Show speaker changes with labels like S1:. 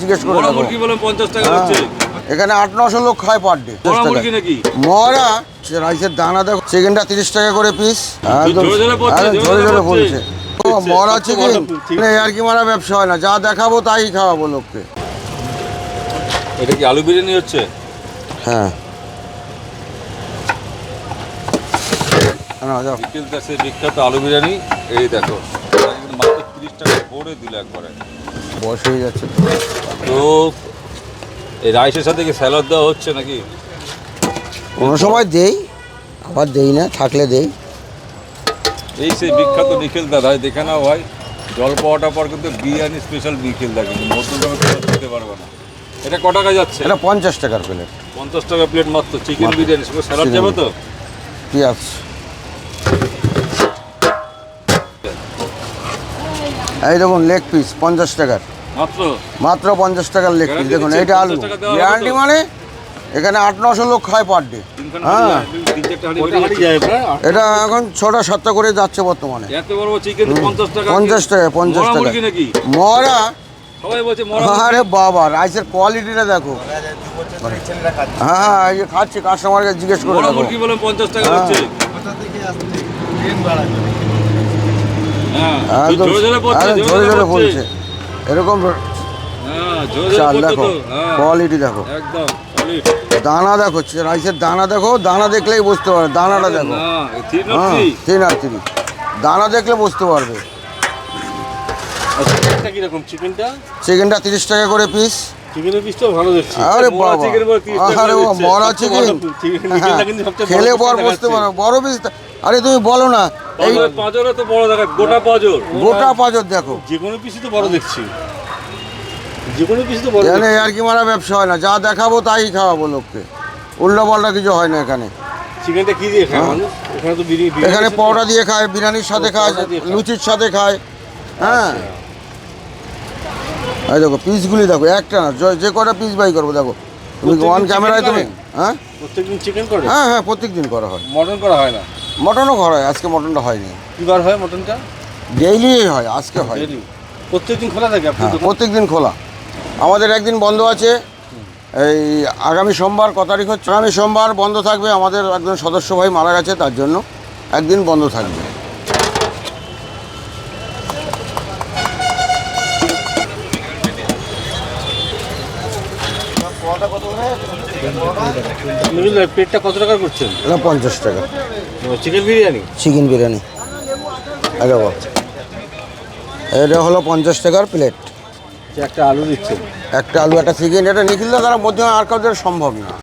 S1: জিজ্ঞেস করে
S2: বড় মুরগি বলেন পঞ্চাশ টাকা
S1: হ্যাঁ।
S2: হচ্ছে।
S1: এখানে আট নশো লোক খায় পার ডে
S2: বড় মুরগি নাকি?
S1: মরা রাইসের দানা দেখো চিকেনটা তিরিশ টাকা করে পিস
S2: ঝরে ঝরে পড়ছে, ঝরে
S1: ঝরে
S2: ঝরে
S1: ঝরে
S2: পড়ছে।
S1: পড়ছে। ও মরা চিকেন আর কি মারা ব্যবসা হয় না যা দেখাবো তাই খাওয়াবো লোককে।
S2: এটা কি আলু বিরিয়ানি হচ্ছে?
S1: হ্যাঁ।
S2: বিকেল কাছে বিখ্যাত আলু বিরিয়ানি এই দেখো। মাত্র তিরিশ টাকা করে দিল একবারে।
S1: বয়স হয়ে যাচ্ছে তো।
S2: এই রাইসের সাথে কি স্যালাড দেওয়া হচ্ছে নাকি?
S1: কোনো সময় দেই আবার দেই না থাকলে দেই।
S2: এই সেই বিখ্যাত নিখিল দা ভাই দেখে নাও ভাই জল পাওয়াটা পর কিন্তু বিরিয়ানি স্পেশাল নিখিল দা কিন্তু কোথাও খেতে পারবে না। এটা ক টাকা যাচ্ছে?
S1: এটা পঞ্চাশ টাকার প্লেট
S2: পঞ্চাশ টাকা প্লেট মাত্র চিকেন বিরিয়ানি স্যালাড যাবে তো?
S1: পেঁয়াজ এই দেখুন লেগ পিস পঞ্চাশ টাকার।
S2: মাত্র?
S1: মাত্র পঞ্চাশ টাকার লেগ পিস দেখুন এইটা আলু।
S2: 50 টাকা দেওয়া হবে তো?
S1: গ্যারান্টি মানে এখানে আট নশো লোক খায় পার ডে হ্যাঁ। এটা এখন ছটা সাতটা করে যাচ্ছে বর্তমানে।
S2: এত বড় চিকেন পঞ্চাশ টাকা।
S1: পঞ্চাশ টাকা
S2: মরা
S1: টাকা।
S2: মুরগি নাকি?
S1: মরা?
S2: সবাই বলছে মরা
S1: আরে বাবা রাইসের কোয়ালিটিটা দেখো। হ্যাঁ হ্যাঁ এই যে খাচ্ছি কাস্টমারকে জিজ্ঞেস করে দেখো।
S2: পঞ্চাশ টাকা। হচ্ছে। হ্যাঁ
S1: একদম
S2: পড়ছে
S1: আরে এরকম চাল দেখো কোয়ালিটি দেখো।
S2: একদম
S1: দানা দেখো রাইসের দানা দেখো দানা দেখলেই বুঝতে পারবে দানাটা দেখো। হ্যাঁ
S2: থ্রি
S1: তিন আর তিন। দানা দেখলে বুঝতে পারবে।
S3: চিকেনটা
S1: তিরিশ টাকা করে পিস আরে
S2: মরা
S1: বাবা।
S2: chicken বলে 30 টাকা
S1: আরে
S2: করে
S1: বাবা,
S2: দিচ্ছে।
S1: মরা চিকেন
S3: বড় chicken, চিকেনটা কিন্তু সবচেয়ে বড়
S1: খেলে
S3: piece
S1: পর
S3: দেখাচ্ছে।
S1: বুঝতে পারো বড় পিস আরে তুমি বলো না এই
S2: পাঁজর পাঁজরও তো বড় দেখা গোটা পাঁজর।
S1: গোটা পাঁচর দেখো।
S3: যে কোনো পিসই তো বড় দেখছি। যে কোনো তো বড়
S1: এখানে আর কি মারা ব্যবসা হয় না যা দেখাবো তাই খাওয়াবো লোককে। উল্টো পাল্টা কিছু হয় না এখানে।
S3: চিকেনটা কি দিয়ে খায় মানুষ? এখানে তো বিরিয়ানি
S1: হ্যাঁ। এখানে পরোটা দিয়ে খায় বিরিয়ানির সাথে খায়। লুচির সাথে খায়। হ্যাঁ। এই দেখো পিসগুলি দেখো একটা না যে- কটা পিস বাই করব দেখো। তুমি
S3: প্রত্যেকদিন
S1: ওয়ান ক্যামেরায় তুমি? হ্যাঁ?
S3: প্রত্যেকদিন চিকেন করে?
S1: হ্যাঁ হ্যাঁ প্রত্যেক দিন করা হয়।
S3: মটন করা হয় না?
S1: মটনও ঘর হয় আজকে মটনটা হয়নি।
S3: কিবার হয় মটনটা?
S1: ডেইলি হয় আজকে হয়।
S3: প্রত্যেকদিন খোলা থাকে
S1: হ্যাঁ প্রত্যেক দিন খোলা। আমাদের একদিন বন্ধ আছে। এই আগামী সোমবার ক তারিখ হচ্ছে? আগামী সোমবার বন্ধ থাকবে। আমাদের একজন সদস্য ভাই মারা গেছে তার জন্য একদিন বন্ধ থাকবে।
S3: পেটটা কত টাকা করছেন?
S1: এটা পঞ্চাশ টাকা।
S3: চিকেন বিরিয়ানি?
S1: চিকেন বিরিয়ানি। আরে এটা হলো পঞ্চাশ টাকার প্লেট
S3: একটা আলু দিচ্ছে
S1: একটা আলু একটা চিকেন এটা নিখিল তারা মধ্যে আর কাউদের সম্ভব না।